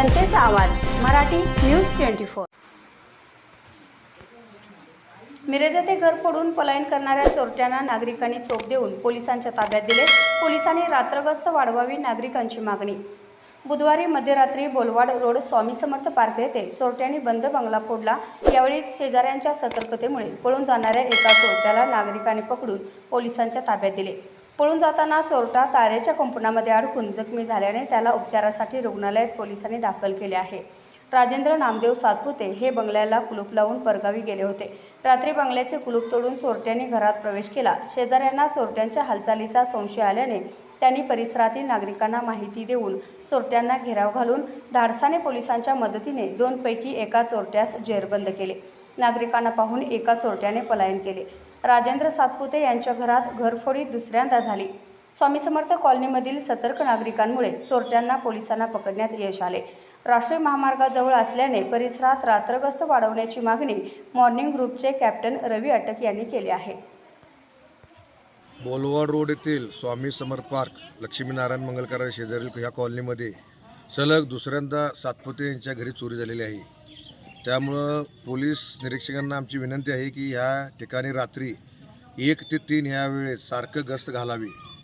आवाज Marathi news twenty four. Miraj येथे घर पडून पलायन करणाऱ्या चोरट्यांना नागरिकांनी चोप देऊन पोलिसांच्या ताब्यात दिले. पोलिसांनी रात्रगस्त वाढवावी नागरिकांची मागणी. बुधवारी मध्यरात्री बोलवाड रोड स्वामी समर्थ पार्क येथे चोरट्यांनी बंद बंगला फोडला. यावेळी शेजाऱ्यांच्या सतर्कतेमुळे पळून जाणाऱ्या एका चोरट्याला नागरिकांनी पकडून पोलिसांच्या ताब्यात दिले. पळून जाताना चोरटा तारेच्या कुंपणामध्ये अडकून जखमी झाल्याने त्याला उपचारासाठी रुग्णालयात पोलिसांनी दाखल केले आहे. राजेंद्र नामदेव सातपुते हे बंगल्याला कुलूप लावून परगावी गेले होते. रात्री बंगल्याचे कुलूप तोडून चोरट्यांनी घरात प्रवेश केला. शेजाऱ्यांना चोरट्यांच्या हालचालीचा संशय आल्याने त्यांनी परिसरातील नागरिकांना माहिती देऊन चोरट्यांना घेराव घालून धाडसाने पोलिसांच्या मदतीने दोनपैकी एका चोरट्यास जेरबंद केले. नागरिकांना पाहून एका चोरट्याने पलायन केले. राजेंद्र सातपुते यांच्या घरात घरफोडी दुसऱ्यांदा झाली. स्वामी समर्थ कॉलनीमधील सतर्क नागरिकांमुळे चोरट्यांना पोलिसांना पकडण्यात यश आले. राष्ट्रीय महामार्गाजवळ असल्याने परिसरात रात्रगस्त वाढवण्याची मागणी मॉर्निंग ग्रुपचे कॅप्टन रवी अटक यांनी केली आहे. बोलवाड रोड येथील स्वामी समर्थ पार्क लक्ष्मीनारायण मंगलकार शेजारील ह्या कॉलनीमध्ये सलग दुसऱ्यांदा सातपुते यांच्या घरी चोरी झालेली आहे. त्यामुळं पोलीस निरीक्षकांना आमची विनंती आहे की ह्या ठिकाणी रात्री एक ते तीन ह्या वेळेस सारखं गस्त घालावी.